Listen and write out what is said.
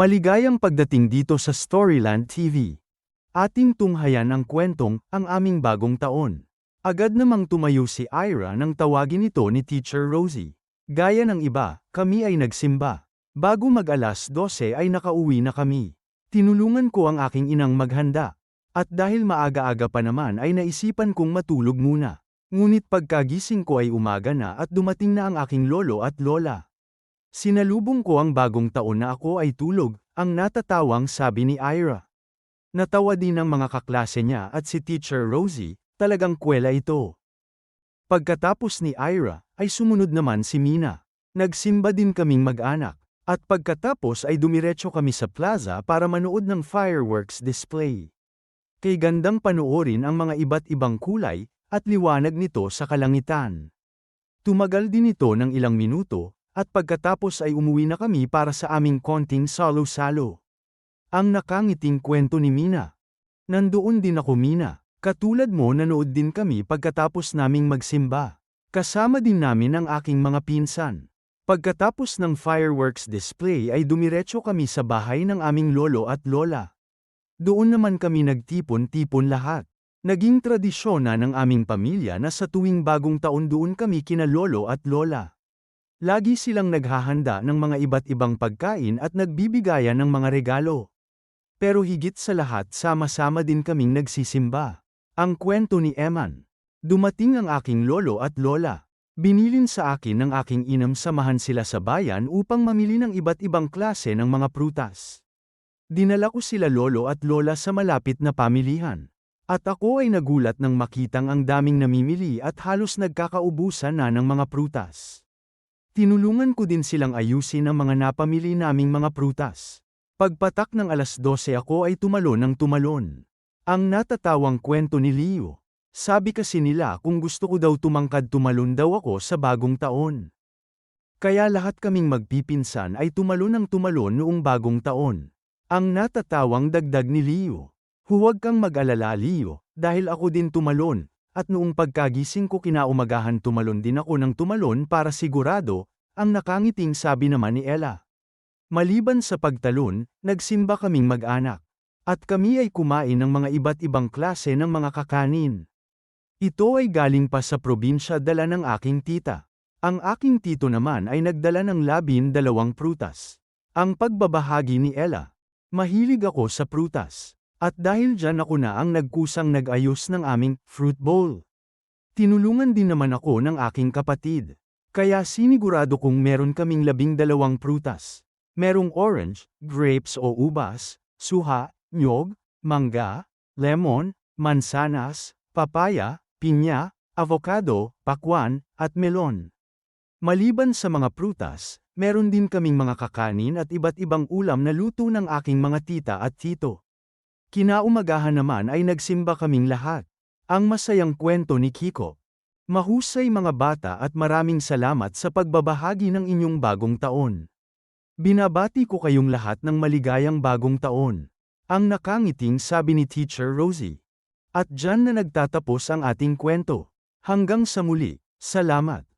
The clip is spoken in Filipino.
Maligayang pagdating dito sa Storyland TV. Ating tunghayan ang kwentong, ang aming bagong taon. Agad namang tumayo si Ira nang tawagin ito ni Teacher Rosie. Gaya ng iba, kami ay nagsimba. Bago mag alas 12 ay nakauwi na kami. Tinulungan ko ang aking inang maghanda. At dahil maaga-aga pa naman ay naisipan kong matulog muna. Ngunit pagkagising ko ay umaga na at dumating na ang aking lolo at lola. Sinalubong ko ang bagong taon na ako ay tulog, ang natatawang sabi ni Ira. Natawa din ang mga kaklase niya at si Teacher Rosie, talagang kwela ito. Pagkatapos ni Ira, ay sumunod naman si Mina. Nagsimba din kaming mag-anak, at pagkatapos ay dumiretso kami sa plaza para manood ng fireworks display. Kay gandang panoorin ang mga iba't ibang kulay, at liwanag nito sa kalangitan. Tumagal din ito ng ilang minuto, at pagkatapos ay umuwi na kami para sa aming konting salo-salo. Ang nakangiting kwento ni Mina. Nandoon din ako Mina, katulad mo nanood din kami pagkatapos naming magsimba. Kasama din namin ang aking mga pinsan. Pagkatapos ng fireworks display ay dumiretso kami sa bahay ng aming lolo at lola. Doon naman kami nagtipon-tipon lahat. Naging tradisyon na ng aming pamilya na sa tuwing bagong taon doon kami kina lolo at lola. Lagi silang naghahanda ng mga iba't ibang pagkain at nagbibigayan ng mga regalo. Pero higit sa lahat sama-sama din kaming nagsisimba. Ang kwento ni Eman. Dumating ang aking lolo at lola. Binilin sa akin ng aking inam samahan sila sa bayan upang mamili ng iba't ibang klase ng mga prutas. Dinala ko sila lolo at lola sa malapit na pamilihan. At ako ay nagulat nang makitang ang daming namimili at halos nagkakaubusan na ng mga prutas. Tinulungan ko din silang ayusin ang mga napamili naming mga prutas. Pagpatak ng alas 12 ako ay tumalon ng tumalon. Ang natatawang kwento ni Leo. Sabi kasi nila kung gusto ko daw tumangkad tumalon daw ako sa bagong taon. Kaya lahat kaming magpipinsan ay tumalon ng tumalon noong bagong taon. Ang natatawang dagdag ni Leo. Huwag kang mag-alala Leo, dahil ako din tumalon, at noong pagkagising ko kinaumagahan tumalon din ako ng tumalon para sigurado, ang nakangiting sabi naman ni Ella. Maliban sa pagtalon, nagsimba kaming mag-anak. At kami ay kumain ng mga iba't ibang klase ng mga kakanin. Ito ay galing pa sa probinsya dala ng aking tita. Ang aking tito naman ay nagdala ng labin dalawang prutas. Ang pagbabahagi ni Ella. Mahilig ako sa prutas. At dahil dyan ako na ang nagkusang nag-ayos ng aming fruit bowl. Tinulungan din naman ako ng aking kapatid. Kaya sinigurado kong meron kaming labing dalawang prutas. Merong orange, grapes o ubas, suha, nyog, mangga, lemon, mansanas, papaya, pinya, avocado, pakwan, at melon. Maliban sa mga prutas, meron din kaming mga kakanin at iba't ibang ulam na luto ng aking mga tita at tito. Kinaumagahan naman ay nagsimba kaming lahat. Ang masayang kwento ni Kiko. Mahusay mga bata at maraming salamat sa pagbabahagi ng inyong bagong taon. Binabati ko kayong lahat ng maligayang bagong taon. Ang nakangiting sabi ni Teacher Rosie. At dyan na nagtatapos ang ating kwento. Hanggang sa muli, salamat.